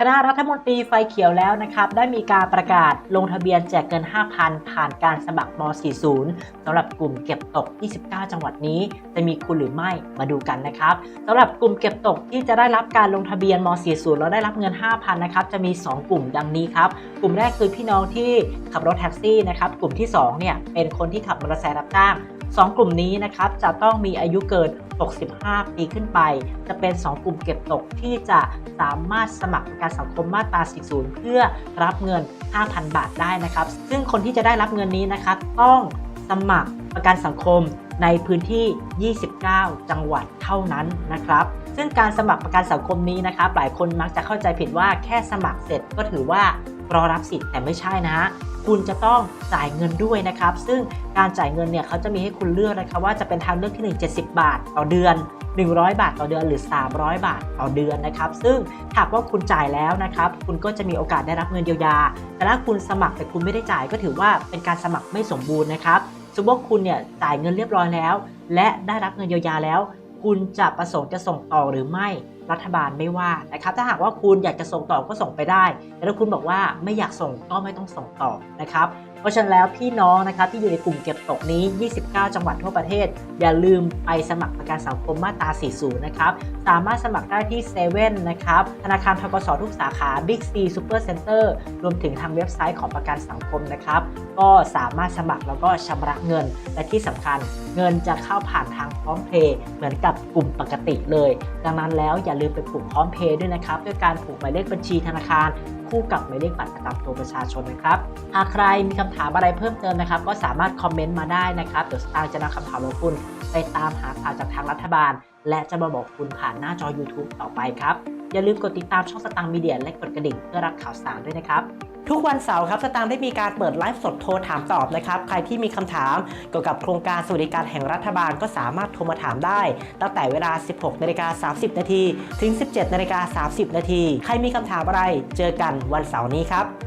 คณะรัฐมนตรีไฟเขียวแล้วนะครับ ได้มีการประกาศลงทะเบียนแจกเงิน 5,000 ผ่านการสมัครม .40 สำหรับกลุ่มเก็บตก 29 จังหวัดนี้ จะมีคุณหรือไม่มาดูกันนะครับสำหรับกลุ่มเก็บตกที่จะได้รับการลงทะเบียนม .40 แล้วได้รับเงิน 5,000 นะครับ จะมี 2 กลุ่มดังนี้ครับ กลุ่มแรกคือพี่น้องที่ขับรถแท็กซี่นะครับ กลุ่มที่ 2 เนี่ย เป็นคนที่ขับมอเตอร์ไซค์รับจ้าง 2 กลุ่มนี้นะครับจะต้องมีอายุเกิน 65 ปีขึ้นไป จะเป็น 2 กลุ่มเก็บตกที่จะสามารถสมัครประกันสังคมมาตรา 40 เพื่อรับเงิน 5,000 บาทได้นะครับ ซึ่งคนที่จะได้รับเงินนี้นะครับ ต้องสมัครประกันสังคมในพื้นที่ 29 จังหวัดเท่านั้นนะครับ ซึ่งการสมัครประกันสังคมนี้นะครับ หลายคนมักจะเข้าใจผิดว่าแค่สมัครเสร็จก็ถือว่ารอรับสิทธิ์แต่ไม่ใช่นะฮะ คุณจะต้องจ่ายเงินด้วยนะครับ ซึ่งการจ่ายเงินเนี่ยเขาจะมีให้คุณเลือกนะครับว่าจะเป็นทางเลือกที่ 1 70 บาทต่อเดือน 100 บาทต่อเดือนหรือ 300 บาทต่อเดือนนะครับ ซึ่งหากว่าคุณจ่ายแล้วนะครับ คุณก็จะมีโอกาสได้รับเงินเยียวยา แต่ถ้าคุณสมัครแต่คุณไม่ได้จ่ายก็ถือว่าเป็นการสมัครไม่สมบูรณ์นะครับสมมติว่าคุณเนี่ยจ่ายเงินเรียบร้อยแล้ว และได้รับเงินเยียวยาแล้ว คุณจะประสงค์จะส่งต่อหรือไม่ รัฐบาลไม่ว่านะครับถ้าหากว่าคุณอยากจะส่งต่อก็ส่งไปได้ แต่ถ้าคุณบอกว่าไม่อยากส่งก็ไม่ต้องส่งต่อนะครับเพราะฉะนั้นแล้วพี่น้องนะครับที่อยู่ในกลุ่มเก็บตกนี้ 29 จังหวัดทั่วประเทศ อย่าลืมไปสมัครประกันสังคมมาตรา 40 นะครับ สามารถสมัครได้ที่เซเว่นนะครับ ธนาคารทกสทุกสาขา Big C Super Center รวมถึงทางเว็บไซต์ของประกันสังคมนะครับ ก็สามารถสมัครแล้วก็ชำระเงิน และที่สำคัญเงินจะเข้าผ่านทางพร้อมเพย์เหมือนกับกลุ่มปกติเลย ดังนั้นแล้วอย่าลืมไปผูกพร้อมเพย์ด้วยนะครับด้วยการผูกหมายเลขบัญชีธนาคารคู่กับหมายเลขบัตรประจำตัวประชาชนนะครับ หากใครมีคำถามอะไรเพิ่มเติมนะครับ ก็สามารถคอมเมนต์มาได้นะครับ เดี๋ยวสตางค์จะนำคำถามของคุณ ไปตามหาข่าวจากทางรัฐบาล และจะมาบอกคุณผ่านหน้าจอ YouTube ต่อไปครับ อย่าลืมกดติดตามช่องสตางค์มีเดียและกดกระดิ่งเพื่อรับข่าวสารด้วยนะครับ ทุกวันเสาร์ครับสตางค์ได้มีการเปิดไลฟ์สดโทรถามตอบนะครับ ใครที่มีคำถามเกี่ยวกับโครงการสวัสดิการแห่งรัฐบาลก็สามารถโทรมาถามได้ ตั้งแต่เวลา 16นาฬิกา30 นาทีถึง 17นาฬิกา30 นาทีใครมีคำถามอะไร เจอกันวันเสาร์นี้ครับ